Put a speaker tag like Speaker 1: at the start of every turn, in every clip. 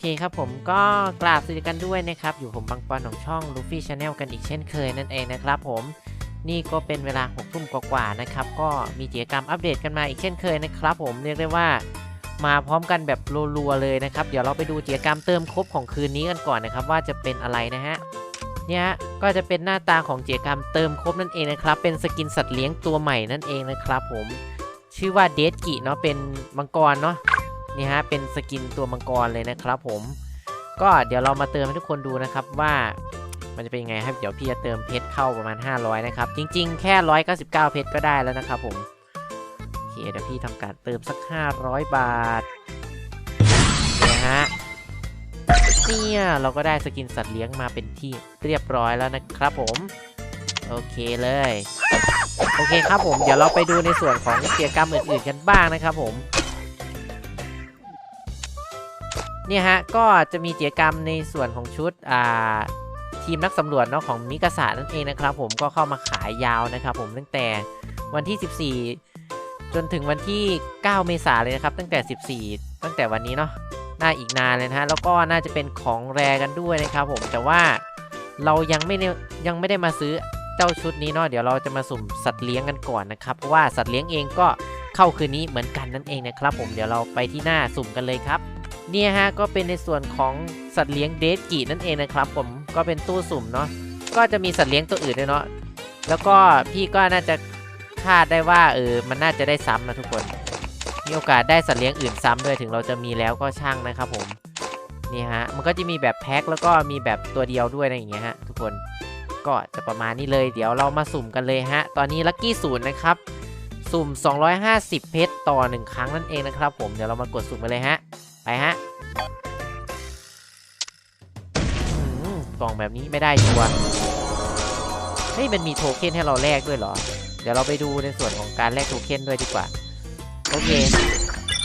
Speaker 1: เคครับผมก็กราบสวัสดีกันด้วยนะครับ อยู่ผมบังปอนของช่อง Luffy Channel กันอีกเช่นเคยนั่นเองนะครับผมนี่ก็เป็นเวลา6ทุ่มกว่าๆนะครับ ก็มีกิจกรรมอัปเดตกันมาอีกเช่นเคยนะครับ ผมเรียกได้ว่ามาพร้อมกันแบบรัวๆเลยนะครับ เดี๋ยวเราไปดูกิจกรรมเติมครบของคืนนี้กันก่อนนะครับ ว่าจะเป็นอะไรนะฮะเนี่ยก็จะเป็นหน้าตาของกิจกรรมเติมครบนั่นเองนะครับ เป็นสกินสัตว์เลี้ยงตัวใหม่นั่นเองนะครับ ผมชื่อว่าเดดกิเนาะเป็นมังกรเนาะ นี่ฮะเป็นสกินตัวมังกรเลยนะครับผมก็เดี๋ยวเรามาเติมให้ทุกคนดูนะครับว่ามันจะเป็นยังไงครับเดี๋ยวพี่จะเติมเพชรเข้าประมาณ 500 นะครับ จริง ๆ แค่ 199 เพชรก็ได้แล้วนะครับผมโอเคเดี๋ยวพี่ทำการเติมสัก 500 บาทเนี่ยฮะเนี่ยเราก็ได้สกินสัตว์เลี้ยงมาเป็นที่เรียบร้อยแล้วนะครับผม โอเคเลย โอเคครับผม เดี๋ยวเราไปดูในส่วนของกิจกรรมอื่นๆกันบ้างนะครับผม เนี่ยฮะ ก็จะมีกิจกรรมในส่วนของชุดอ่าทีมนักสำรวจเนาะของมิกาสะนั่นเองนะครับผมก็เข้ามาขายยาวนะครับผมตั้งแต่วันที่ 14 จนถึงวันที่ 9 เมษายนเลยนะครับ ตั้งแต่ 14 ตั้งแต่วันนี้เนาะน่าอีกนานเลยนะฮะแล้วก็น่าจะเป็นของแรกันด้วยนะครับผมแต่ว่าเรายังไม่ยังไม่ได้มาซื้อเจ้าชุดนี้เนาะเดี๋ยวเราจะมาสุ่มสัตว์เลี้ยงกันก่อนนะครับเพราะว่าสัตว์เลี้ยงเองก็เข้าคืนนี้เหมือนกันนั่นเองนะครับผมเดี๋ยวเราไปที่หน้าสุ่มกันเลยครับ เนี่ยฮะก็เป็นในส่วนของสัตว์เลี้ยงเดทกีนั่นเองนะครับ ผมก็เป็นตู้สุ่มเนาะก็จะมีสัตว์เลี้ยงตัวอื่นด้วยเนาะแล้วก็พี่ก็น่าจะคาดได้ว่าเออมันน่าจะได้ซ้ำนะทุกคน มีโอกาสได้สัตว์เลี้ยงอื่นซ้ำด้วยถึงเราจะมีแล้วก็ช่างนะครับผมนี่ฮะมันก็จะมีแบบแพ็คแล้วก็มีแบบตัวเดียวด้วยนะอย่างเงี้ยฮะทุกคนก็จะประมาณนี้เลยเดี๋ยวเรามาสุ่มกันเลยฮะ ตอนนี้ลัคกี้ศูนย์นะครับ สุ่ม 250 เพชรต่อ 1 ครั้งนั่นเองนะครับผมเดี๋ยวเรามากดสุ่มกันเลยฮะ ไปฮะอืมกล่องแบบนี้ไม่ได้ชัวร์เฮ้ยมันมีโทเค็นให้เราแลกด้วยเหรอ เดี๋ยวเราไปดูในส่วนของการแลกโทเค็นด้วยดีกว่า โอเค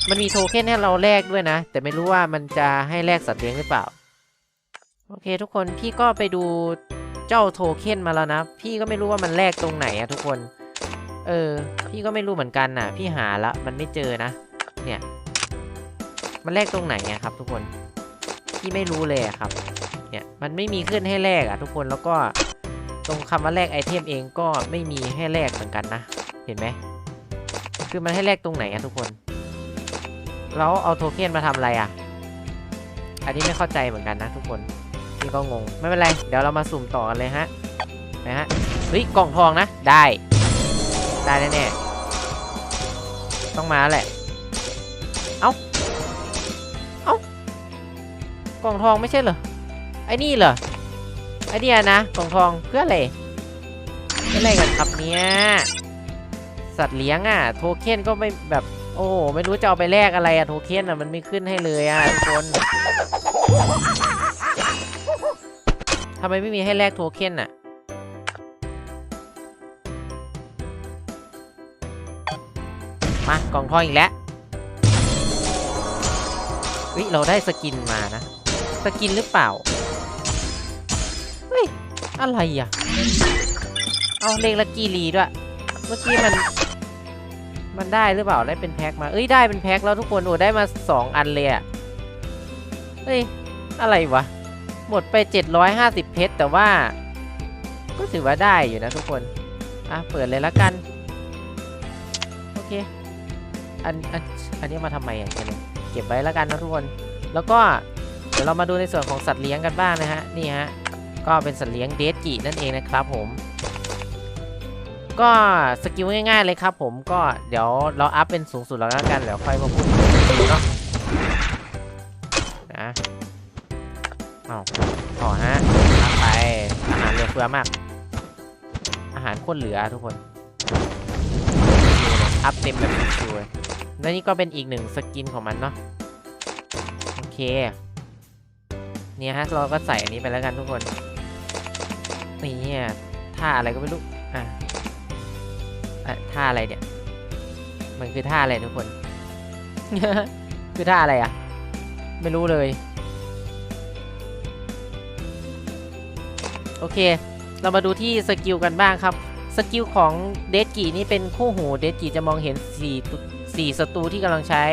Speaker 1: มันมีโทเค็นให้เราแลกด้วยนะ แต่ไม่รู้ว่ามันจะให้แลกสัตว์เลี้ยงหรือเปล่า โอเค ทุกคนพี่ก็ไปดูเจ้าโทเค็นมาแล้วนะ พี่ก็ไม่รู้ว่ามันแลกตรงไหนอะทุกคน เออ พี่ก็ไม่รู้เหมือนกันน่ะ พี่หาละมันไม่เจอนะ เนี่ย มันแลกตรงไหนอะครับ ทุกคนพี่ไม่รู้เลยครับ เนี่ยมันไม่มีขึ้นให้แลกอะทุกคนแล้วก็ตรงคำว่าแลกไอเทมเองก็ไม่มีให้แลกเหมือนกันนะ เห็นไหมคือมันให้แลกตรงไหนอะทุกคนแล้วเอาโทเค็นมาทำอะไรอะอันนี้ไม่เข้าใจเหมือนกันนะ ทุกคนพี่ก็งงไม่เป็นไรเดี๋ยวเรามาสุ่มต่อกันเลยฮะนะฮะเฮ้ยกล่องทองนะได้ ได้แน่ๆต้องมาแหละ เอา กล่องทองไม่ใช่เหรอ ไอ้นี่เหรอ ไอ้เนี่ยนะกล่องทองเพื่ออะไรเพื่ออะไรกันครับเนี่ยสัตว์เลี้ยงอะ โทเค็นก็ไม่แบบ โอ้โหไม่รู้จะเอาไปแลกอะไรอะโทเค็นอะมันไม่ขึ้นให้เลยอะทุกคนทำไมไม่มีให้แลกโทเค็นอะมากล่องทองอีกแล้วเฮ้ยเราได้สกินมานะ สกินหรือเปล่า เฮ้ย อะไรอะ เอาเลงละกีรีด้วย เมื่อกี้มัน มันได้หรือเปล่า ได้เป็นแพ็คมา เอ้ย ได้เป็นแพ็คแล้วทุกคน โอ้ ได้มา 2 อันเลยอะ เฮ้ย อะไรวะ หมดไป 750 เพชร แต่ว่า ก็ถือว่าได้อยู่นะทุกคน อะ เปิดเลยละกัน โอเค อัน อัน อันนี้มาทำไมอะเก็บไว้ล้วกันนะทุกคน แล้วก็ ดี๋ยวเรามาดูในส่วนของสัตว์เลี้ยงกันบ้างนะฮะนี่ฮะก็เป็นสัตว์เลี้ยงเดสกินั่นเองนะครับผม ก็สกิลง่ายๆเลยครับผมก็เดี๋ยวเราอัพเป็นสูงสุดแล้วกันเดี๋ยวค่อยมาพูดเนาะนะเอาต่อฮะไปอาหารเหลือเฟือมาก อาหารคตรเหลือทุกคนอัพเต็มแบบชิวๆเลยและนี่ก็เป็นอีกหนึ่งสกินของมันเนาะโอเค เนี่ยฮะเราก็ใส่อันนี้ไปแล้วกันทุกคนนี่ท่าอะไรก็ไม่รู้อะอะท่าอะไรเนี่ย มันคือท่าอะไรทุกคน คือท่าอะไรอะ ไม่รู้เลย โอเค เรามาดูที่สกิลกันบ้างครับ สกิลของเดสกีนี่เป็นคู่หูเดสกีจะมองเห็น4ตุ4ศัตรูที่กำลังใช้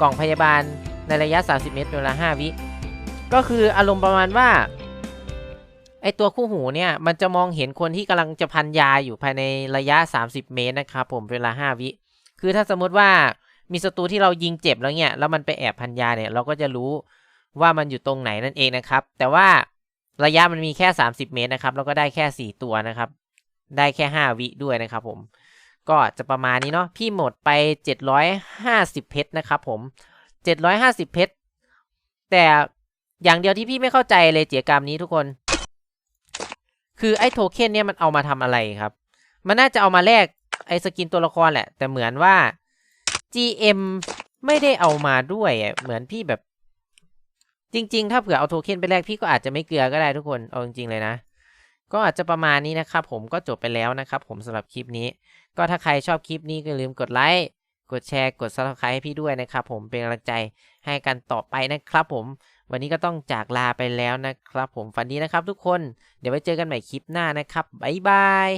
Speaker 1: กล่องพยาบาลในระยะ 30 เมตรเป็นเวลา 5 วิ ก็คืออารมณ์ประมาณว่าไอตัวคู่หูเนี่ย มันจะมองเห็นคนที่กำลังจะพันยาอยู่ภายในระยะ 30 เมตรนะครับผมเวลา 5 วิ คือถ้าสมมติว่ามีศัตรูที่เรายิงเจ็บแล้วเนี่ย แล้วมันไปแอบพันยาเนี่ย เราก็จะรู้ว่ามันอยู่ตรงไหนนั่นเองนะครับ แต่ว่าระยะมันมีแค่ 30 เมตรนะครับ แล้วก็ได้แค่ 4 ตัวนะครับ ได้แค่ 5 วิด้วยนะครับผม ก็จะประมาณนี้เนาะ พี่หมดไป 750 เพชรนะครับผม 750 เพชร แต่ อย่างเดียวที่พี่ไม่เข้าใจเลยเจียกรรมนี้ทุกคน คือไอ้โทเค็นเนี่ยมันเอามาทำอะไรครับ มันน่าจะเอามาแลกไอ้สกินตัวละครแหละ แต่เหมือนว่า GM ไม่ได้เอามาด้วย เหมือนพี่แบบ จริง ๆ ถ้าเผื่อเอาโทเค็นไปแลกพี่ก็อาจจะไม่เกลือก็ได้ทุกคน เอาจริงๆเลยนะ ก็อาจจะประมาณนี้นะครับผมก็จบไปแล้วนะครับผมสำหรับคลิปนี้ ก็ถ้าใครชอบคลิปนี้ก็อย่าลืมกดไลค์กดแชร์กด subscribe ให้พี่ด้วยนะครับผมเป็นกำลังใจให้กันต่อไปนะครับผม วันนี้ก็ต้องจากลาไปแล้วนะครับ ผมฝันดีนะครับทุกคน เดี๋ยวไว้เจอกันใหม่คลิปหน้านะครับบ๊ายบาย